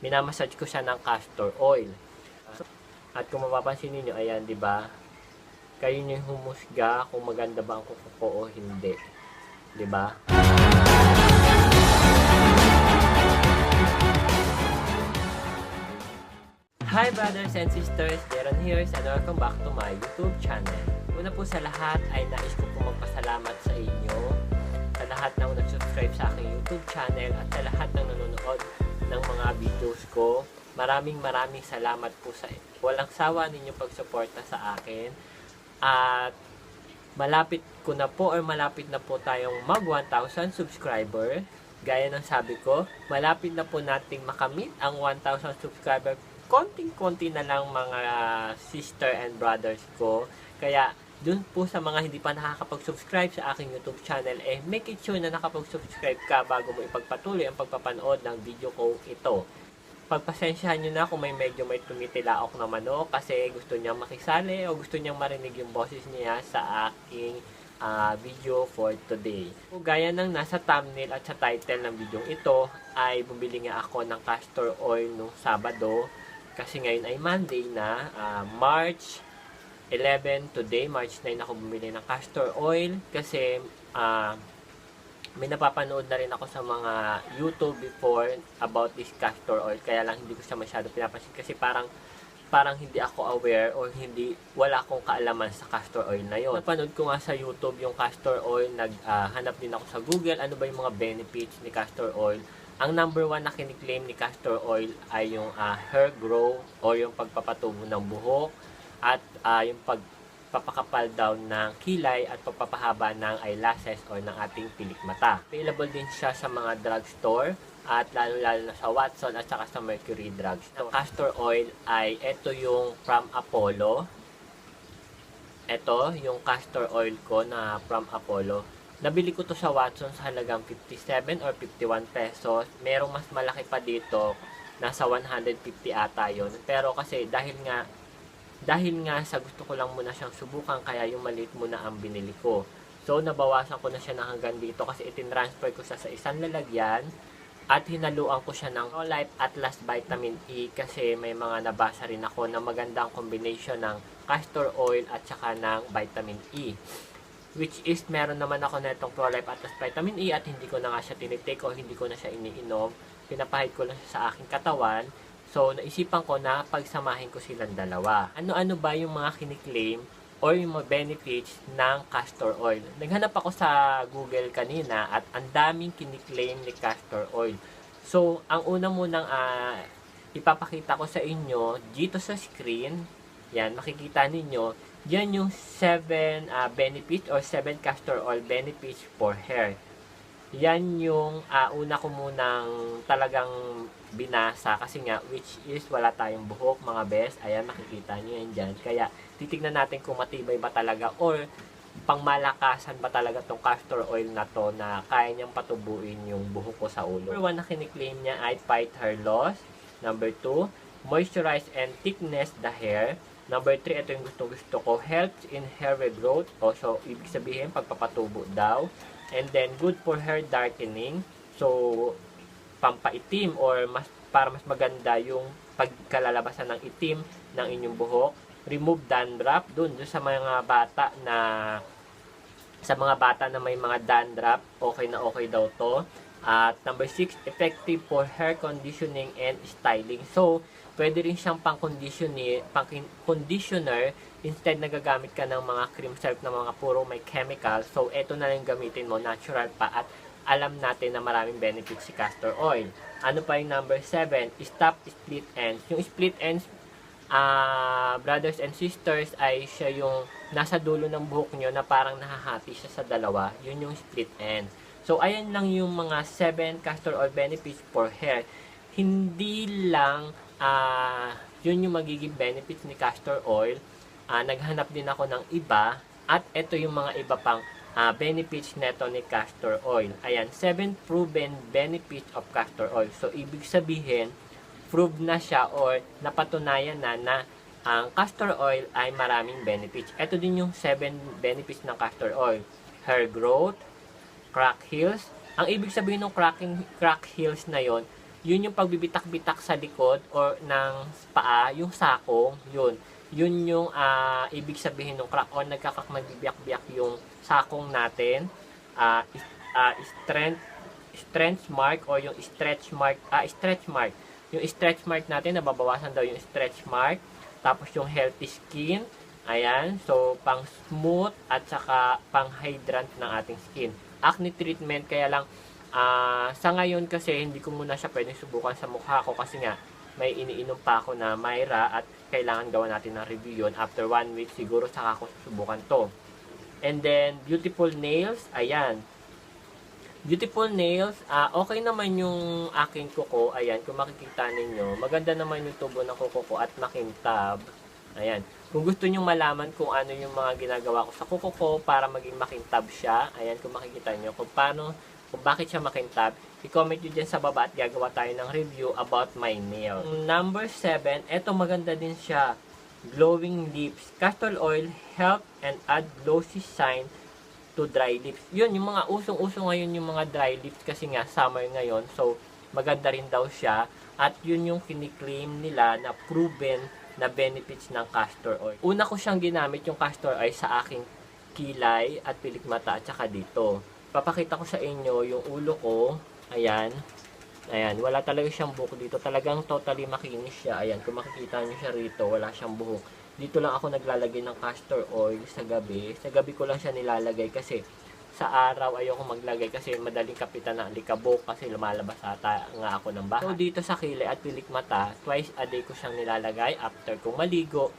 minamassage ko siya ng castor oil. At kung mapapansin niyo ayan, di ba? Kayo niyo humusga kung maganda ba ang kuko ko o hindi. Di ba? Hi brothers and sisters, Darren here and welcome back to my YouTube channel. Una po sa lahat ay nais ko po magpasalamat sa inyo sa lahat ng nag-subscribe sa aking YouTube channel at sa lahat ng nanonood ng mga videos ko. Maraming maraming salamat po sa walang sawa ninyong pagsuporta sa akin. At malapit ko na po or malapit na po tayong mag 1,000 subscriber. Gaya ng sabi ko, malapit na po nating makamit ang 1,000 subscriber konting-konti na lang mga sister and brothers ko. Kaya, dun po sa mga hindi pa nakakapag-subscribe sa aking YouTube channel, eh, make it sure na nakapag-subscribe ka bago mo ipagpatuloy ang pagpapanood ng video ko ito. Pagpasensyahan nyo na kung may medyo may tumitilaok na manok kasi gusto niyang makisali o gusto niyang marinig yung boses niya sa aking ah, video for today. So, gaya ng nasa thumbnail at sa title ng video ito, ay bumili nga ako ng castor oil nung Sabado kasi ngayon ay Monday na, ah, March 11 today, March 9 ako bumili ng castor oil kasi ah, may napapanood na rin ako sa mga YouTube before about this castor oil kaya lang hindi ko siya masyado pinapansin kasi parang parang hindi ako aware or hindi wala akong kaalaman sa castor oil na yon. Napanood ko nga sa YouTube yung castor oil, naghanap din ako sa Google ano ba yung mga benefits ni castor oil ang number one na kiniklaim ni castor oil ay yung ah, hair growth o yung pagpapatubo ng buhok at ah, yung pagpapakapal daw ng kilay at pagpapahaba ng eyelashes o ng ating pilik mata. Available din siya sa mga drugstore at lalo-lalo na sa Watson at saka sa Mercury Drugs. Ang castor oil ay ito yung from Apollo. Ito yung castor oil ko na from Apollo. Nabili ko to sa Watson sa halagang 57 or 51 pesos. Merong mas malaki pa dito, nasa 150 ata yon. Pero kasi dahil nga dahil nga sa gusto ko lang muna siyang subukan kaya yung maliit muna ang binili ko. So nabawasan ko na siya ng hanggang dito kasi itinransfer ko siya sa isang lalagyan at hinaluan ko siya ng Life Atlas Vitamin E kasi may mga nabasa rin ako na magandang combination ng castor oil at saka ng vitamin E which is meron naman ako na itong Pro Life Atlas Vitamin E at hindi ko na nga siya tinitake o hindi ko na siya iniinom. Pinapahid ko lang siya sa aking katawan. So, naisipan ko na pagsamahin ko silang dalawa. Ano-ano ba yung mga kiniklaim or yung mga benefits ng castor oil? Naghanap ako sa Google kanina at ang daming kiniklaim ni castor oil. So, ang una munang ah, ipapakita ko sa inyo dito sa screen, yan, makikita ninyo, yan yung 7 uh, benefits or 7 castor oil benefits for hair. Yan yung uh, una ko munang talagang binasa kasi nga which is wala tayong buhok mga best. Ayan makikita nyo yan dyan. Kaya titignan natin kung matibay ba talaga or pangmalakasan ba talaga tong castor oil na to na kaya niyang patubuin yung buhok ko sa ulo. Number 1 na kiniklaim niya ay fight hair loss. Number 2, moisturize and thickness the hair. Number 3, ito yung gustong gusto ko, helps in hair regrowth. O, so, ibig sabihin, pagpapatubo daw. And then, good for hair darkening. So, pampaitim or mas para mas maganda yung pagkalalabasan ng itim ng inyong buhok. Remove dandruff dun, dun sa mga bata na sa mga bata na may mga dandruff, okay na okay daw to. At number 6, effective for hair conditioning and styling. So, pwede rin siyang pang-conditioner, pang-conditioner instead nagagamit ka ng mga cream self na mga puro may chemical. So, ito na lang gamitin mo, natural pa at alam natin na maraming benefits si castor oil. Ano pa yung number 7? Stop split ends. Yung split ends, ah brothers and sisters, ay siya yung nasa dulo ng buhok nyo na parang nahahati siya sa dalawa. Yun yung split ends. So, ayan lang yung mga 7 castor oil benefits for hair. Hindi lang ah yun yung magiging benefits ni castor oil. Ah, naghanap din ako ng iba at ito yung mga iba pang ah, benefits neto ni castor oil. Ayan, 7 proven benefits of castor oil. So, ibig sabihin, prove na siya or napatunayan na na ang castor oil ay maraming benefits. Ito din yung 7 benefits ng castor oil. Hair growth, crack heals. Ang ibig sabihin ng cracking, crack heals na yon yun yung pagbibitak-bitak sa likod or ng paa, yung sakong, yun. Yun yung ah, ibig sabihin ng crack or nagkakak nagbibiyak-biyak yung sakong natin. Is- ah, strength strength mark or yung stretch mark, ah, stretch mark. Yung stretch mark natin, nababawasan daw yung stretch mark. Tapos yung healthy skin, ayan. So, pang smooth at saka pang hydrant ng ating skin. Acne treatment, kaya lang, ah, sa ngayon kasi, hindi ko muna siya pwedeng subukan sa mukha ko kasi nga, may iniinom pa ako na Myra at kailangan gawa natin ng review yun. After one week, siguro saka ko susubukan to. And then, beautiful nails, ayan. Beautiful nails, ah okay naman yung aking kuko. Ayan, kung makikita ninyo, maganda naman yung tubo ng kuko ko at makintab. Ayan. Kung gusto nyong malaman kung ano yung mga ginagawa ko sa kuko ko para maging makintab siya, ayan, kung makikita nyo kung paano, kung bakit siya makintab, i-comment nyo dyan sa baba at gagawa tayo ng review about my nail. Number 7, eto maganda din siya. Glowing lips. Castor oil help and add glossy shine to dry lips. Yun, yung mga usong-uso ngayon yung mga dry lips kasi nga summer ngayon. So, maganda rin daw siya. At yun yung kiniklaim nila na proven na benefits ng castor oil. Una ko siyang ginamit yung castor oil sa aking kilay at pilik mata at saka dito. Papakita ko sa inyo yung ulo ko. Ayan. Ayan, wala talaga siyang buhok dito. Talagang totally makinis siya. Ayan, kung makikita niyo siya rito, wala siyang buhok. Dito lang ako naglalagay ng castor oil sa gabi. Sa gabi ko lang siya nilalagay kasi sa araw ayoko maglagay kasi madaling kapitan ng alikabok kasi lumalabas ata nga ako ng bahay. So dito sa kilay at pilik mata, twice a day ko siyang nilalagay after kong maligo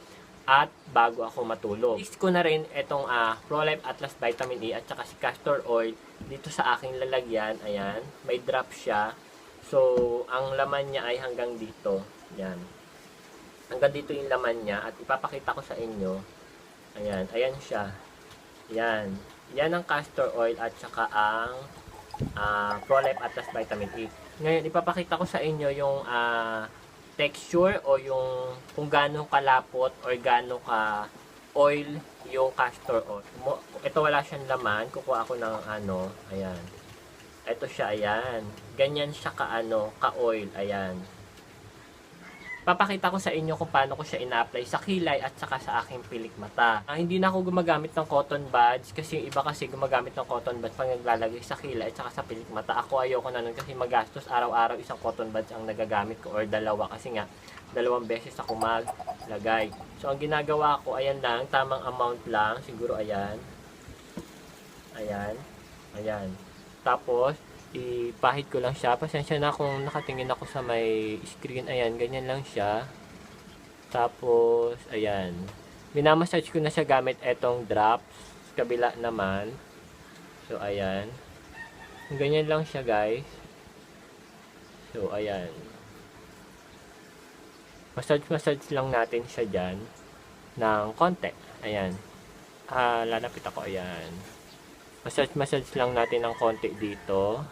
at bago ako matulog. Is ko na rin itong uh, Prolife Atlas Vitamin E at saka si castor oil dito sa aking lalagyan. Ayan, may drop siya. So, ang laman niya ay hanggang dito. Yan. Hanggang dito yung laman niya. At ipapakita ko sa inyo. Ayan. Ayan siya. Yan. Yan ang castor oil at saka ang uh, Prolife Atlas Vitamin E. Ngayon, ipapakita ko sa inyo yung uh, texture o yung kung gaano kalapot or gaano ka oil yung castor oil. Ito wala siyang laman. Kukuha ako ng ano. Ayan. Ito siya, ayan. Ganyan siya ka-ano, ka-oil, ayan. Papakita ko sa inyo kung paano ko siya ina-apply sa kilay at saka sa aking pilik mata. Ah, hindi na ako gumagamit ng cotton buds kasi yung iba kasi gumagamit ng cotton buds pag naglalagay sa kilay at saka sa pilik mata. Ako ayoko na nun kasi magastos araw-araw isang cotton buds ang nagagamit ko or dalawa kasi nga dalawang beses ako maglagay. So ang ginagawa ko, ayan lang, tamang amount lang, siguro ayan. Ayan. Ayan. Tapos, ipahid ko lang siya. Pasensya na kung nakatingin ako sa may screen. Ayan, ganyan lang siya. Tapos, ayan. Minamassage ko na siya gamit etong drops. Kabila naman. So, ayan. Ganyan lang siya, guys. So, ayan. Massage-massage lang natin siya dyan ng konti. Ayan. Ah, lalapit ako. Ayan. Massage-massage lang natin ng konti dito.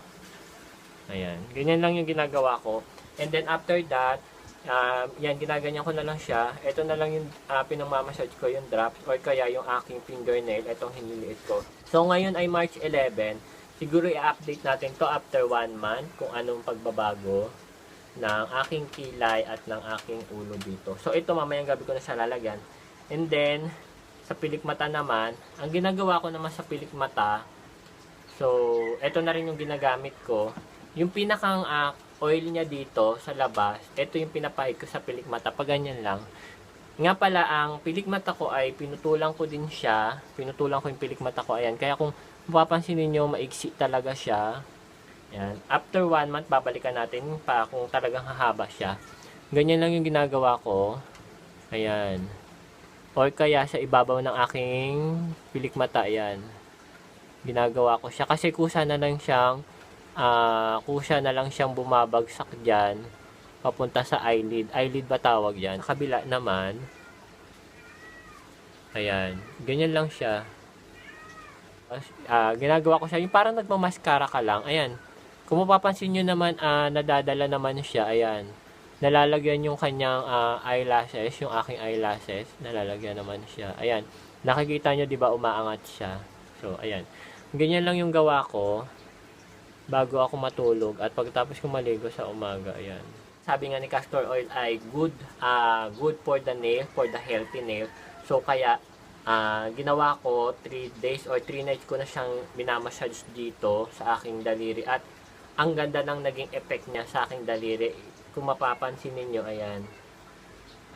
Ayan. Ganyan lang yung ginagawa ko. And then after that, um, yan, ginaganyan ko na lang siya. Ito na lang yung uh, pinamamassage ko, yung drops, or kaya yung aking fingernail, itong hiniliit ko. So ngayon ay March 11. Siguro i-update natin to after one month kung anong pagbabago ng aking kilay at ng aking ulo dito. So ito mamayang gabi ko na siya lalagyan. And then, sa pilik mata naman, ang ginagawa ko naman sa pilik mata, so, ito na rin yung ginagamit ko. Yung pinakang uh, oil niya dito sa labas, ito yung pinapahid ko sa pilik mata, pag ganyan lang. Nga pala, ang pilik mata ko ay pinutulang ko din siya. Pinutulang ko yung pilik mata ko, ayan. Kaya kung mapapansin niyo maiksi talaga siya. Ayan. After one month, babalikan natin pa kung talagang hahaba siya. Ganyan lang yung ginagawa ko. Ayan or kaya sa ibabaw ng aking pilik mata yan ginagawa ko siya kasi kusa na lang siyang uh, kusa na lang siyang bumabagsak dyan papunta sa eyelid. Eyelid ba tawag yan kabila naman. Ayan. Ganyan lang siya. Uh, ginagawa ko siya. Yung parang nagmamaskara ka lang. Ayan. Kung mapapansin nyo naman uh, nadadala naman siya. Ayan. Nalalagyan yung kanyang uh, eyelashes, yung aking eyelashes, nalalagyan naman siya. Ayan, nakikita nyo 'di ba umaangat siya. So, ayan. Ganyan lang yung gawa ko. Bago ako matulog at pagtapos ko maligo sa umaga, ayan. Sabi nga ni castor oil ay good ah, good for the nail, for the healthy nail. So kaya ah, ginawa ko 3 days or 3 nights ko na siyang minamassage dito sa aking daliri at ang ganda ng naging effect niya sa aking daliri. Kung mapapansin ninyo, ayan.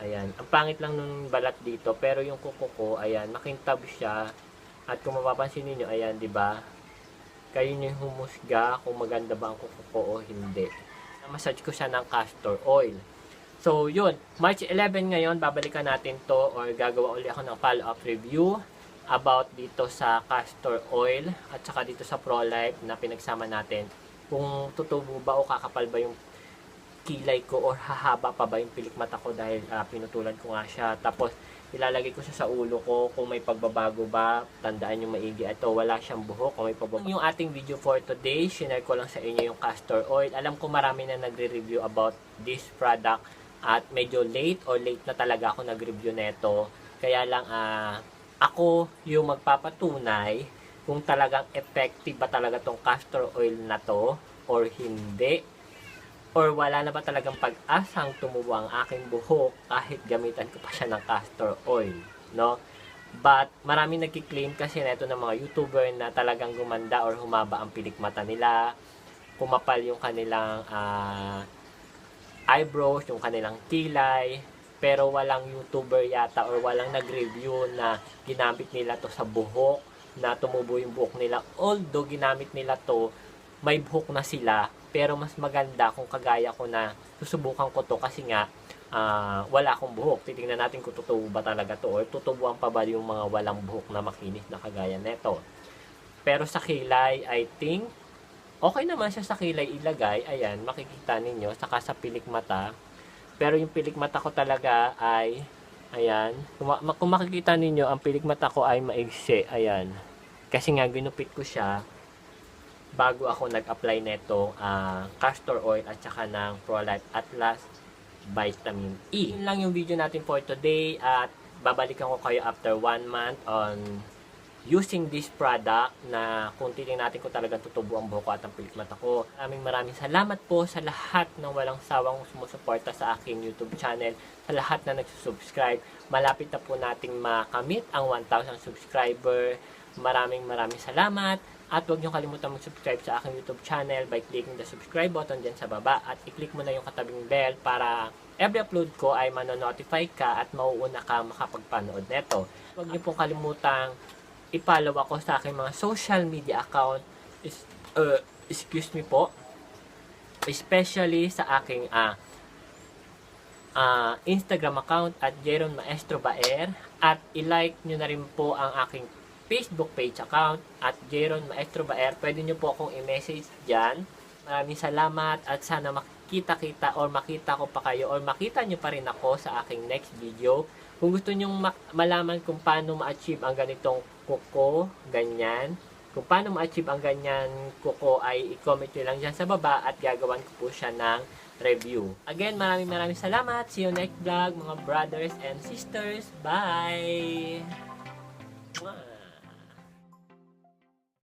Ayan. Ang pangit lang nung balat dito, pero yung kuko ko, ayan, makintab siya. At kung mapapansin ninyo, ayan, di ba? Kayo yung humusga kung maganda ba ang kuko ko o hindi. Massage ko siya ng castor oil. So, yun. March 11 ngayon, babalikan natin to or gagawa uli ako ng follow-up review about dito sa castor oil at saka dito sa ProLife na pinagsama natin. Kung tutubo ba o kakapal ba yung kilay ko or hahaba pa ba yung pilik mata ko dahil ah, pinutulan ko nga siya. Tapos, ilalagay ko siya sa ulo ko kung may pagbabago ba. Tandaan yung maigi. Ito, wala siyang buhok kung may pagbabago. Yung ating video for today, share ko lang sa inyo yung castor oil. Alam ko marami na nagre-review about this product at medyo late or late na talaga ako nag-review neto. Kaya lang, ah, ako yung magpapatunay kung talagang effective ba talaga tong castor oil na to or hindi or wala na ba talagang pag-asang tumubo ang aking buhok kahit gamitan ko pa siya ng castor oil, no? But maraming nagki-claim kasi na ito ng mga YouTuber na talagang gumanda or humaba ang pilik mata nila, kumapal yung kanilang ah, eyebrows, yung kanilang kilay, pero walang YouTuber yata or walang nag-review na ginamit nila to sa buhok, na tumubo yung buhok nila. Although ginamit nila to, may buhok na sila, pero mas maganda kung kagaya ko na susubukan ko to kasi nga ah, wala akong buhok. Titingnan natin kung tutubo ba talaga to or tutubuan pa ba yung mga walang buhok na makinis na kagaya neto. Pero sa kilay, I think, okay naman siya sa kilay ilagay. Ayan, makikita ninyo. Saka sa pilik mata. Pero yung pilik mata ko talaga ay, ayan, kung makikita ninyo, ang pilik mata ko ay maigsi. Ayan. Kasi nga, ginupit ko siya bago ako nag-apply nito ah, castor oil at saka ng ProLife Atlas Vitamin E. Yun lang yung video natin for today at babalikan ko kayo after one month on using this product na kung titingnan natin kung talagang tutubo ang buhok at ang pilik mata ko. Maraming maraming salamat po sa lahat ng walang sawang sumusuporta sa aking YouTube channel, sa lahat na nagsusubscribe. Malapit na po nating makamit ang 1,000 subscriber. Maraming maraming salamat. At huwag niyo kalimutan mag-subscribe sa aking YouTube channel by clicking the subscribe button dyan sa baba at i-click mo na yung katabing bell para every upload ko ay manonotify ka at mauuna ka makapagpanood neto. Huwag niyo pong kalimutang i-follow ako sa aking mga social media account. Is, uh, excuse me po. Especially sa aking ah ah, Instagram account at Jeron Maestro Baer at i-like nyo na rin po ang aking Facebook page account at Jeron Maestro Baer. Pwede nyo po akong i-message dyan. Maraming salamat at sana makita-kita or makita ko pa kayo or makita nyo pa rin ako sa aking next video. Kung gusto nyo ma- malaman kung paano ma-achieve ang ganitong kuko, ganyan, kung paano ma-achieve ang ganyan kuko ay i-comment nyo lang dyan sa baba at gagawan ko po siya ng review. Again, maraming maraming salamat. See you next vlog, mga brothers and sisters. Bye! Mwah!